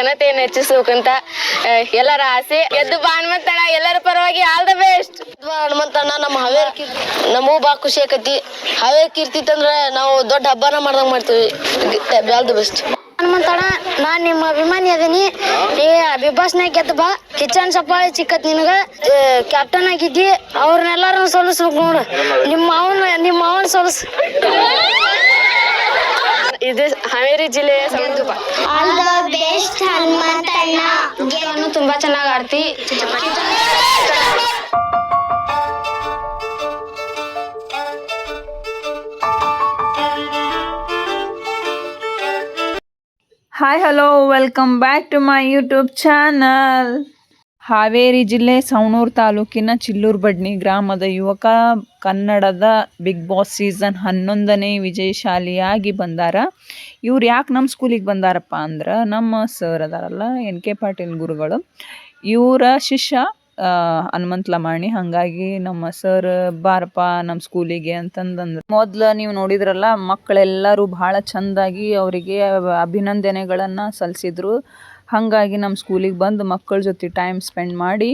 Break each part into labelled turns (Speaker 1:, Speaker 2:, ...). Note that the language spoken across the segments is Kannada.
Speaker 1: ಘನತೆಯನ್ನು ಹೆಚ್ಚಿಸಬೇಕಂತ ಎಲ್ಲರ ಆಸೆ. ಎದ್ದು ಬಾ ಹನುಮಂತಣ್ಣ ಎಲ್ಲರ ಪರವಾಗಿ ಆಲ್ ದ ಬೆಸ್ಟ್.
Speaker 2: ಹನುಮಂತಣ್ಣ ನಮ್ಮ ಹಾವೇರಿ ಕೀರ್ತಿ ನಮಗೂ ಬಾ ಖುಷಿ ಆಕತಿ. ಹಾವೇರಿ ಕೀರ್ತಿ ತಂದ್ರೆ ನಾವು ದೊಡ್ಡ ಹಬ್ಬನ ಮಾಡ್ದಂಗ ಮಾಡ್ತೀವಿ. All the best. ಹನುಮಂತಣ್ಣ ನಾನು ನಿಮ್ಮ ಅಭಿಮಾನಿ ಅದೀನಿ. ಈ ಬಿಗ್ ಬಾಸ್ನಾಗ ಗೆದ್ದು ಬಾ. ಕಿಚನ್ ಸಪ್ಪಾಳಿ ಚಿಕ್ಕತ್ ನಿನಗ. ಕ್ಯಾಪ್ಟನ್ ಆಗಿದ್ದಿ. ಅವ್ರನ್ನೆಲ್ಲಾರು ಸೋಲಿಸ್ಬೇಕು ನೋಡು. ನಿಮ್ಮ ಅವನ್ ನಿಮ್ಮ ಅವನ್ ಸೋಲಿಸ್.
Speaker 1: ಇದು ಹಾವೇರಿ ಜಿಲ್ಲೆಯ
Speaker 3: ಆಲ್ ದ ಬೆಸ್ಟ್. ಹನುಮಂತಣ್ಣ
Speaker 1: ನಾನು ತುಂಬಾ ಚೆನ್ನಾಗಿ ಆಡ್ತಿ
Speaker 4: hi hello welcome back to my YouTube channel Haveri ಜಿಲ್ಲೆ ಸವಣೂರು ತಾಲೂಕಿನ ಚಿಲ್ಲೂರು ಬಡ್ನಿ ಗ್ರಾಮದ ಯುವಕ ಕನ್ನಡದ ಬಿಗ್ ಬಾಸ್ ಸೀಸನ್ ಹನ್ನೊಂದನೇ ವಿಜಯಶಾಲಿಯಾಗಿ ಬಂದಾರ. ಇವ್ರು ಯಾಕೆ ನಮ್ಮ ಸ್ಕೂಲಿಗೆ ಬಂದಾರಪ್ಪ ಅಂದ್ರೆ ನಮ್ಮ ಸರ್ ಅದಾರಲ್ಲ, ಎನ್ ಕೆ ಪಾಟೀಲ್ ಗುರುಗಳು. ಇವರ ಶಿಷ್ಯ ಹನುಮಂತ್ ಹನುಮಂತ ಲಮಾಣಿ. ಹಾಗಾಗಿ ನಮ್ಮ ಸರ್ ಬಾರಪ್ಪ ನಮ್ಮ ಸ್ಕೂಲಿಗೆ ಅಂತಂದಂದ್ರೆ. ಮೊದ್ಲು ನೀವು ನೋಡಿದ್ರಲ್ಲ ಮಕ್ಕಳೆಲ್ಲರೂ ಭಾಳ ಚಂದಾಗಿ ಅವರಿಗೆ ಅಭಿನಂದನೆಗಳನ್ನು ಸಲ್ಲಿಸಿದ್ರು ಹಾಗಾಗಿ ನಮ್ಮ ಸ್ಕೂಲಿಗೆ ಬಂದು ಮಕ್ಕಳ ಜೊತೆ ಟೈಮ್ ಸ್ಪೆಂಡ್ ಮಾಡಿ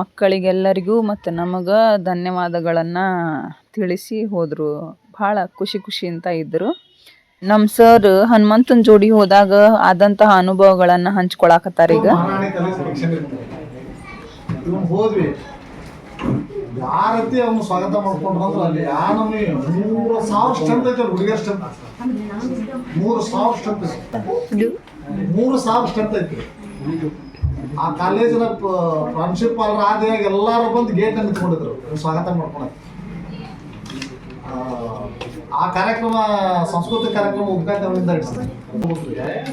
Speaker 4: ಮಕ್ಕಳಿಗೆಲ್ಲರಿಗೂ ಮತ್ತು ನಮಗೆ ಧನ್ಯವಾದಗಳನ್ನು ತಿಳಿಸಿ ಹೋದರು. ಭಾಳ ಖುಷಿ ಖುಷಿ ಅಂತ ಇದ್ದರು ನಮ್ಮ ಸರ್ ಹನುಮಂತನ ಜೋಡಿ ಹೋದಾಗ ಆದಂತಹ ಅನುಭವಗಳನ್ನು ಹಂಚ್ಕೊಳಕತ್ತಾರ ಈಗ.
Speaker 5: ಯಾರತಿ ಅವನು ಸ್ವಾಗತ ಮಾಡ್ಕೊಂಡು ಬಂದ್ರು ಅಲ್ಲಿ ಯಾ ನಮ್ನಿ ಮೂರು ಸಾವಿರ ಸ್ಟ್ರೆಂತ್ ಐತೆ ಸ್ಟ್ರೆಂತ್ ಮೂರು ಸಾವಿರ ಐತೆ. ಮೂರು ಸಾವಿರ ಸ್ಟ್ರೆಂತ್ ಐತಿ. ಆ ಕಾಲೇಜಿನ ಪ್ರಿನ್ಸಿಪಾಲ್ ಆದಾಗ ಎಲ್ಲಾರು ಬಂದು ಗೇಟ್ ನಿಂತ್ಕೊಂಡಿದ್ರು. ಸ್ವಾಗತ ಮಾಡ್ಕೊಳಕ್ಕೆ ಆ, ಆ ಕಾರ್ಯಕ್ರಮ ಸಂಸ್ಕೃತಿ ಕಾರ್ಯಕ್ರಮ ಉದ್ಘಾಟನೆಯಿಂದ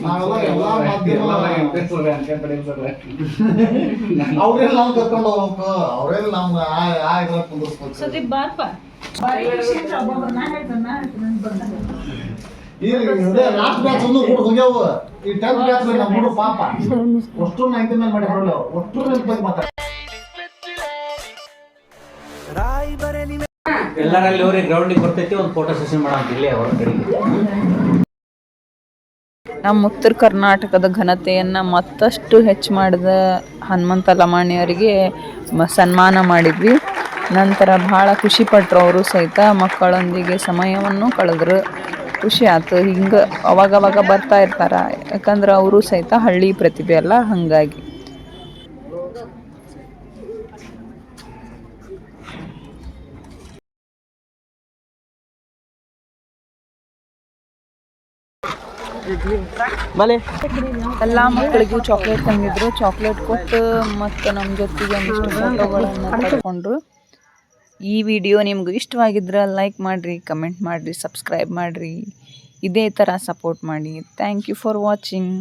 Speaker 5: ನಾವೆಲ್ಲ ಎಲ್ಲ ಅವ್ರೆಲ್ಲ ನಾವು ಕರ್ಕೊಂಡು ಹೋಗ್ಬೇಕು. ಅವ್ರೆಲ್ಲ ನಮ್ಗೆ ಆ ಆ ಇದ್ರಾಗ ಕುಂದಿರ್ಸ್ಬೇಕು. ಈಗ ಇದೇ ಲಾಸ್ಟ್ ಬ್ಯಾಚ್ ಒಂದು ಹೋಗ್ಯಾವ. ಈ ಟೆಂತ್ ಬ್ಯಾಚ್ ನಮ್ಮ ಹುಡುಗ ಪಾಪ. ಅಷ್ಟು ನೈನ್ಟಿ ಮೇಲೆ ಮಾಡಿ ನೆನಪಾಗಿ ಮಾತಾಡ
Speaker 6: ಎಲ್ಲರಲ್ಲಿ ಅವ್ರಿಗೆ ಗ್ರೌಂಡಿಗೆ ಬರ್ತೈತಿ ಒಂದು ಫೋಟೋ ಸೆಷನ್ ಮಾಡೋಣ ಇಲ್ಲೇ ಅವ್ರ ಕಡೆಗೆ.
Speaker 4: ನಮ್ಮ ಉತ್ತರ ಕರ್ನಾಟಕದ ಘನತೆಯನ್ನು ಮತ್ತಷ್ಟು ಹೆಚ್ಚು ಮಾಡಿದ ಹನುಮಂತ ಲಮಾಣಿಯವರಿಗೆ ಸನ್ಮಾನ ಮಾಡಿದ್ವಿ. ನಂತರ ಭಾಳ ಖುಷಿ ಪಟ್ರು ಅವರು ಸಹಿತ ಮಕ್ಕಳೊಂದಿಗೆ ಸಮಯವನ್ನು ಕಳೆದ್ರು. ಖುಷಿ ಆಯ್ತು ಹಿಂಗೆ ಅವಾಗವಾಗ ಬರ್ತಾ ಇರ್ತಾರೆ. ಯಾಕಂದ್ರೆ ಅವರು ಸಹಿತ ಹಳ್ಳಿ ಪ್ರತಿಭೆ ಅಲ್ಲ ಹಾಗಾಗಿ. ಎಲ್ಲ ಮಕ್ಕಳಿಗೂ ಚಾಕ್ಲೇಟ್ ತಂದಿದ್ರು. ಚಾಕ್ಲೇಟ್ ಕೊಟ್ಟು ಮತ್ತು ನಮ್ಮ ಜೊತೆಗೆ ಒಂದಿಷ್ಟು ಫೋಟೋಗಳನ್ನು ತಗೊಂಡ್ರು ಈ ವಿಡಿಯೋ ನಿಮ್ಗೆ ಇಷ್ಟವಾಗಿದ್ರೆ ಲೈಕ್ ಮಾಡಿರಿ, ಕಮೆಂಟ್ ಮಾಡಿರಿ, ಸಬ್ಸ್ಕ್ರೈಬ್ ಮಾಡಿರಿ. ಇದೇ ಥರ ಸಪೋರ್ಟ್ ಮಾಡಿ. Thank you for watching